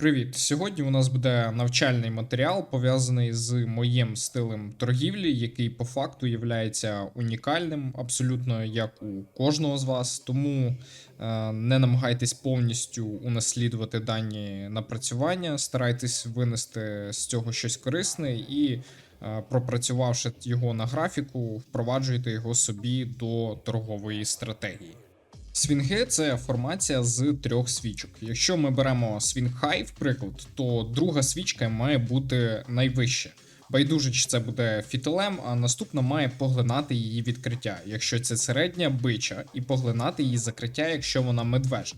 Привіт! Сьогодні у нас буде навчальний матеріал пов'язаний з моїм стилем торгівлі, який по факту є унікальним, абсолютно як у кожного з вас. Тому е, не намагайтесь повністю унаслідувати дані напрацювання, старайтесь винести з цього щось корисне і, е, пропрацювавши його на графіку, впроваджуйте його собі до торгової стратегії. Свінги це формація з трьох свічок. Якщо ми беремо свінг хай, в приклад, то друга свічка має бути найвища. Байдуже, чи це буде фітилем, а наступна має поглинати її відкриття, якщо це середня бича, і поглинати її закриття, якщо вона медвежа.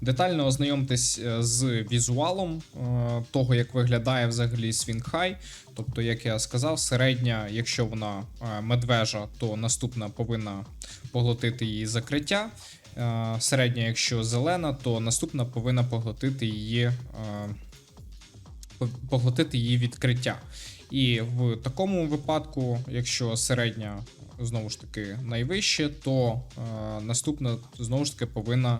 Детально ознайомтесь е, з візуалом е, того, як виглядає взагалі свінг хай. Тобто, як я сказав, середня, якщо вона е, медвежа, то наступна повинна поглотити її закриття. Е, Середня, якщо зелена, то наступна повинна поглотити її, е, поглотити її відкриття. І в такому випадку, якщо середня знову ж таки найвище, то е, наступна знову ж таки повинна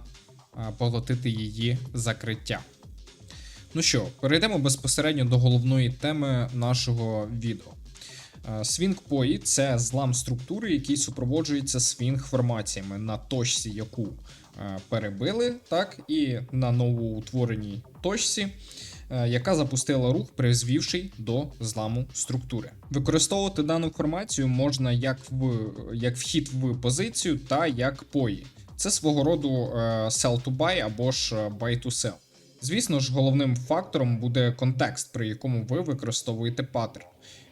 поглотити її закриття. Ну що, перейдемо безпосередньо до головної теми нашого відео. Е, Свінг пої це злам структури, який супроводжується свінг формаціями на точці, яку е, перебили, так, і на новоутвореній точці, е, яка запустила рух, призвівши до зламу структури. Використовувати дану формацію можна як в як вхід в позицію та як пої. Це свого роду е, sell to buy або ж е, buy to sell. Звісно ж, головним фактором буде контекст, при якому ви використовуєте паттерн.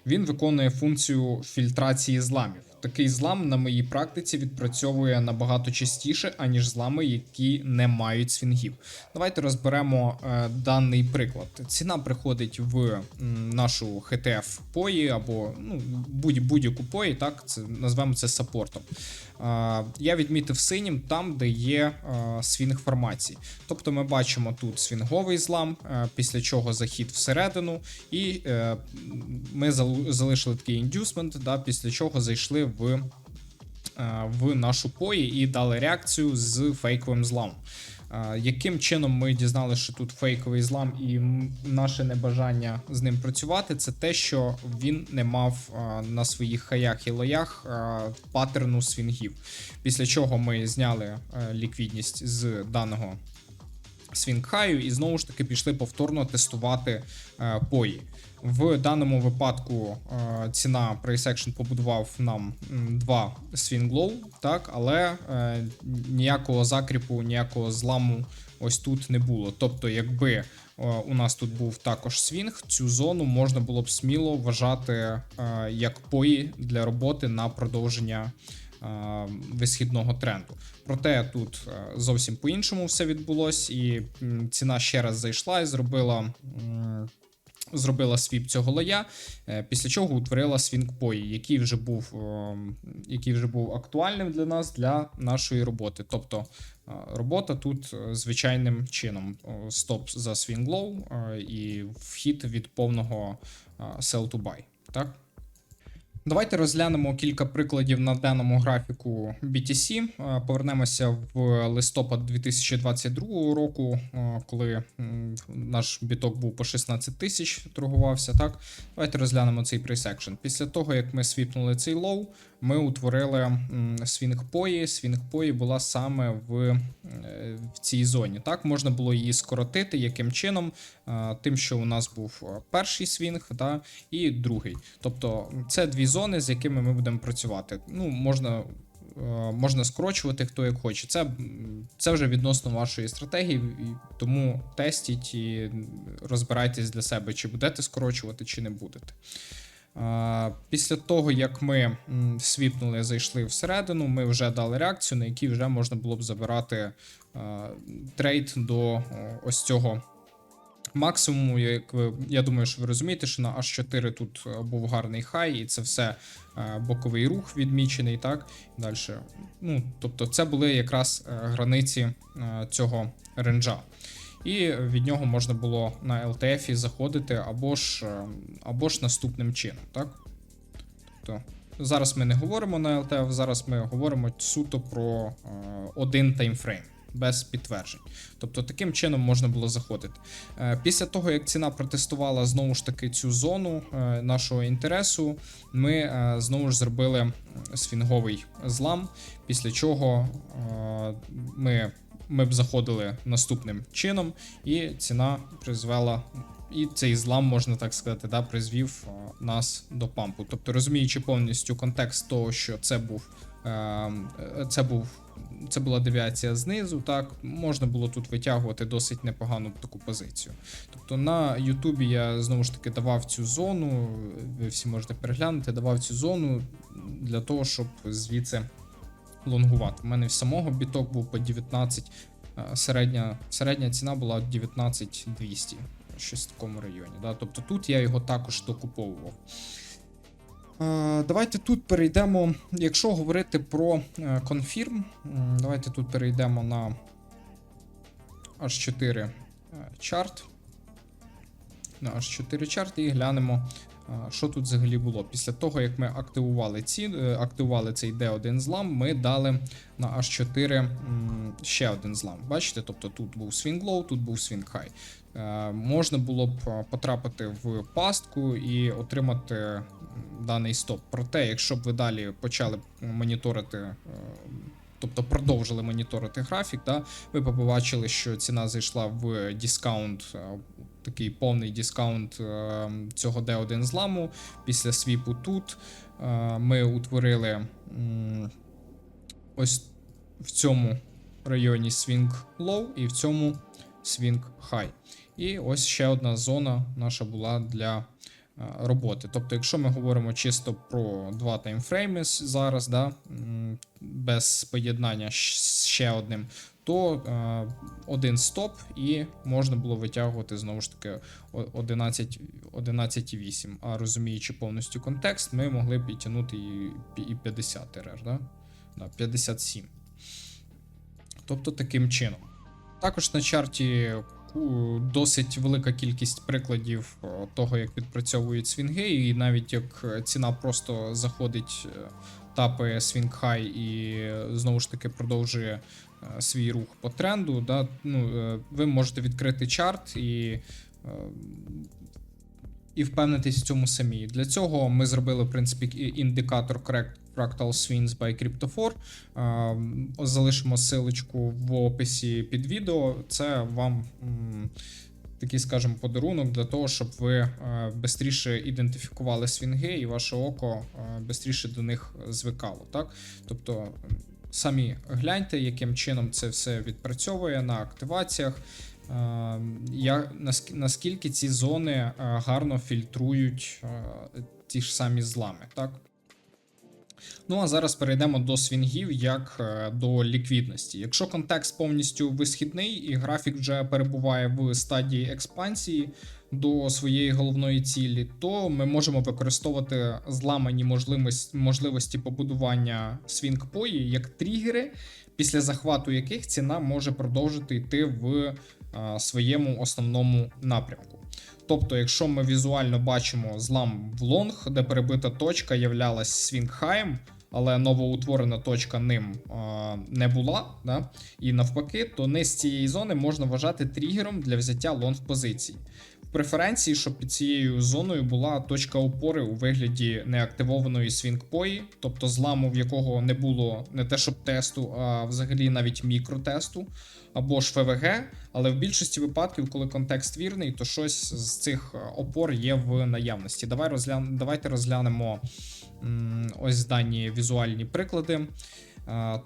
Він виконує функцію фільтрації зламів. Такий злам на моїй практиці відпрацьовує набагато частіше, аніж злами, які не мають свінгів. Давайте розберемо е, даний приклад. Ціна приходить в м, нашу HTF пої або ну, будь- будь-яку пої, так це назвемо це саппортом. Я відмітив синім там, де є свінг формацій. Тобто ми бачимо тут свінговий злам, після чого захід всередину, і е, ми залишили такий індюсмент, да, після чого зайшли в, в нашу пої і дали реакцію з фейковим зламом. Яким чином ми дізналися, що тут фейковий злам і наше небажання з ним працювати, це те, що він не мав на своїх хаях і лоях паттерну свінгів. Після чого ми зняли е, ліквідність з даного свінгхаю і знову ж таки пішли повторно тестувати е, пої. В даному випадку е, ціна Price Action побудував нам два Low, так, але е, ніякого закріпу, ніякого зламу ось тут не було. Тобто, якби е, у нас тут був також свінг, цю зону можна було б сміло вважати е, як пої для роботи на продовження висхідного тренду. Проте тут е, зовсім по-іншому все відбулось, і ціна ще раз зайшла і зробила. Зробила свіп цього лоя, е, після чого утворила свінгпої, який вже був, який вже був актуальним для нас для нашої роботи. Тобто е, робота тут е, звичайним чином: стоп за свінг лоу е, і вхід від повного е, sell to buy. Так? Давайте розглянемо кілька прикладів на даному графіку BTC. Е, Повернемося в листопад 2022 року, е, коли наш біток був по 16 тисяч, торгувався. Так, давайте розглянемо цей action. Після того, як ми свіпнули цей лоу, ми утворили м, свінг пої. Свінг пої була саме в, е, в цій зоні. Так, можна було її скоротити. Яким чином? Е, Тим, що у нас був е, перший свінг, да, і другий. Тобто, це дві зони, з якими ми будемо працювати. Ну, можна. е, Можна скорочувати хто як хоче. Це, це вже відносно вашої стратегії, тому тестіть і розбирайтесь для себе, чи будете скорочувати, чи не будете. Після того, як ми свіпнули, зайшли всередину, ми вже дали реакцію, на якій вже можна було б забирати трейд до ось цього максимуму. Як ви, я думаю, що ви розумієте, що на H4 тут е, був гарний хай, і це все е, боковий рух відмічений, так? Далі. Ну, тобто, це були якраз е, границі цього ренджа. І від нього можна було на LTF заходити або ж, або ж наступним чином, так? Тобто, зараз ми не говоримо на LTF, зараз ми говоримо суто про один таймфрейм. Без підтверджень. Тобто таким чином можна було заходити. Е, Після того, як ціна протестувала знову ж таки цю зону е, нашого інтересу, ми е, знову ж зробили м, сфінговий злам, після чого ми, ми б заходили наступним чином, і ціна призвела. І цей злам, можна так сказати, да, призвів нас до пампу. Тобто, розуміючи повністю контекст того, що це був, це був це була девіація знизу, так можна було тут витягувати досить непогану таку позицію. Тобто на Ютубі я знову ж таки давав цю зону, ви всі можете переглянути, давав цю зону для того, щоб звідси лонгувати. У мене в самого біток був по 19, е, середня, середня ціна була 19200, щось в такому районі. Да? Тобто тут я його також докуповував. Е, Давайте тут перейдемо. Якщо говорити про е, конфірм, давайте тут перейдемо на H4 е, чарт. На H4 чарт і глянемо, що тут взагалі було. Після того, як ми активували ці, активували цей D1 злам, ми дали на H4 ще один злам. Бачите? Тобто тут був swing low, тут був swing high. Е, Можна було б е, потрапити в пастку і отримати даний стоп. Проте, якщо б ви далі почали моніторити, е, тобто продовжили моніторити графік, да, ви побачили, що ціна зайшла в дискаунт, такий повний дискаунт цього D1 зламу. Після свіпу тут ми утворили ось в цьому районі swing low і в цьому swing high. І ось ще одна зона наша була для е, роботи. Тобто, якщо ми говоримо чисто про два таймфрейми зараз, да, без поєднання з ще одним, то е, один стоп, і можна було витягувати знову ж таки о- 11 11,8. А розуміючи повністю контекст, ми могли б і тягнути і, і 50 РР? Да, 57. Тобто таким чином. Також на чарті досить велика кількість прикладів того, як відпрацьовують свінги, і навіть як е, ціна просто заходить, е, тапає свінг хай і е, знову ж таки продовжує е, свій рух по тренду. Да? Ну, е, ви можете відкрити чарт і. е, І впевнитись в цьому самі. Для цього ми зробили, в принципі, індикатор Correct Fractal Swings by Crypto4. Е, Залишимо ссылочку в описі під відео. Це вам такий, скажімо, подарунок для того, щоб ви швидше ідентифікували свінги і ваше око швидше до них звикало. Так? Тобто самі гляньте, яким чином це все відпрацьовує на активаціях. Е, Я, наскільки ці зони е, гарно фільтрують е, ті ж самі злами, так? Ну а зараз перейдемо до свінгів як е, до ліквідності. Якщо контекст повністю висхідний і графік вже перебуває в стадії експансії до своєї головної цілі, то ми можемо використовувати зламані можливості, можливості побудування свінг-пої як тригери, після захвату яких ціна може продовжити йти в е, своєму основному напрямку. Тобто, якщо ми візуально бачимо злам в лонг, де перебита точка являлась свінгхаєм, але новоутворена точка ним а, не була, да? і навпаки, то низ цієї зони можна вважати тригером для взяття лонг позицій. Преференції, щоб під цією зоною була точка опори у вигляді неактивованої свінгпої, тобто зламу, в якого не було не те, щоб тесту, а взагалі навіть мікротесту, або ж ФВГ. Але в більшості випадків, коли контекст вірний, то щось з цих е, опор є в наявності. Давай розглян... Давайте розглянемо м, ось дані візуальні приклади.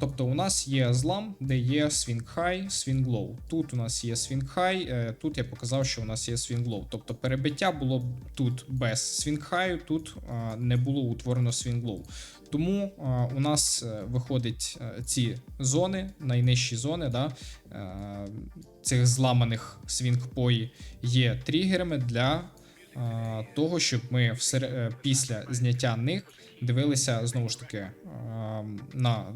Тобто у нас є злам, де є swing high, swing low. Тут у нас є swing high, е, тут я показав, що у нас є swing low. Тобто перебиття було б тут без swing high, тут не було утворено swing low. Тому у нас е, виходить е, ці зони, найнижчі зони, да, цих зламаних свінг-пої є тригерами для того, щоб ми після зняття них дивилися знову ж таки на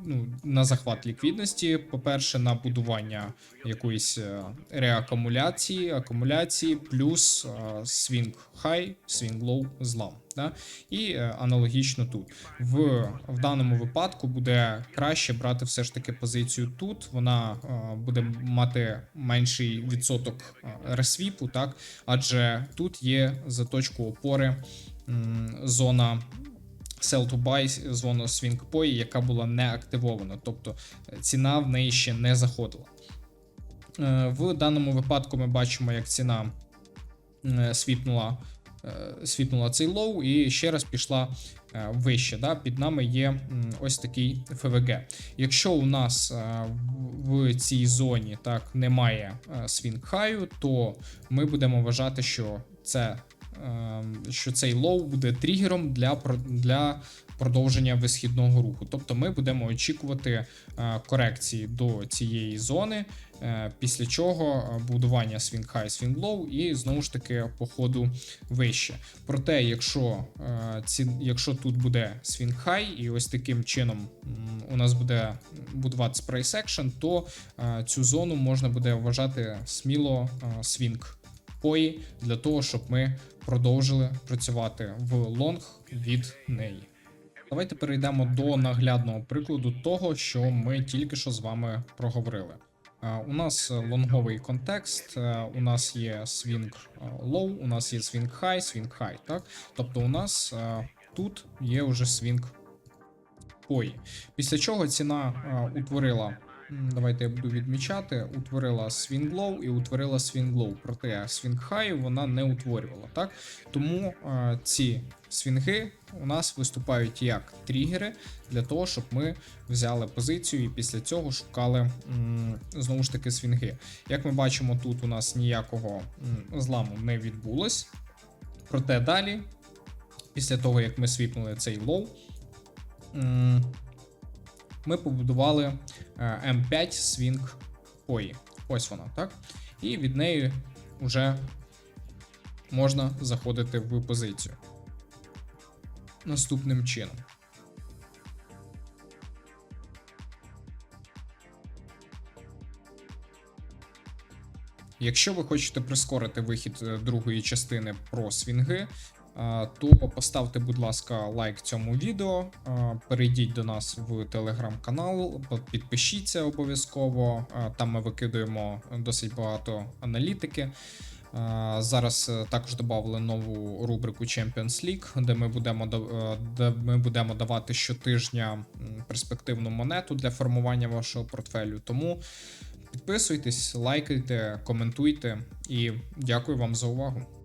ну, на захват ліквідності. По-перше, на будування якоїсь е, реакумуляції, акумуляції, плюс е, свінг хай, свінг лоу, злам. Да? І е, аналогічно тут. В, в даному випадку буде краще брати все ж таки позицію тут. Вона е, буде мати менший відсоток ресвіпу, так? адже тут є за точку опори м, зона sell to buy, зона swing poi, яка була не активована, тобто е, ціна в неї ще не заходила. Е, В даному випадку ми бачимо, як ціна е, свіпнула, свіпнула цей лоу і ще раз пішла вище. Да? Під нами є ось такий ФВГ. Якщо у нас в цій зоні так немає свінг хаю, то ми будемо вважати, що це. Е, Що цей лоу буде тригером для, для продовження висхідного руху. Тобто ми будемо очікувати е, корекції до цієї зони, е, після чого е, будування swing high, swing low і знову ж таки по ходу вище. Проте, якщо, якщо тут буде swing high, і ось таким чином у нас буде будуватися price action, то цю зону можна буде вважати сміло swing пої для того, щоб ми продовжили працювати в лонг від неї. Давайте перейдемо до наглядного прикладу того, що ми тільки що з вами проговорили. Е, У нас лонговий контекст, е, у нас є е, low, у нас є swing high, swing high, так? Тобто у нас е, тут є вже swing пої. Після чого ціна е, утворила. Давайте я буду відмічати. Утворила swing low і утворила swing low. Проте swing high вона не утворювала. Так? Тому е, ці свінги у нас виступають як тригери для того, щоб ми взяли позицію і після цього шукали м, знову ж таки свінги. Як ми бачимо, тут у нас ніякого м, зламу не відбулось. Проте далі, після того як ми свіпнули цей лоу, ми побудували е, M5 Swing POI. Ось вона, так? І від неї вже можна заходити в позицію. Наступним чином. Якщо ви хочете прискорити вихід е, другої частини про свінги, то поставте, будь ласка, лайк цьому відео. Перейдіть до нас в телеграм-канал, підпишіться обов'язково. Там ми викидуємо досить багато аналітики. Зараз е, також додали нову рубрику Champions League, де ми будемо е, де ми будемо давати щотижня перспективну монету для формування вашого портфелю. Тому підписуйтесь, лайкайте, коментуйте і дякую вам за увагу.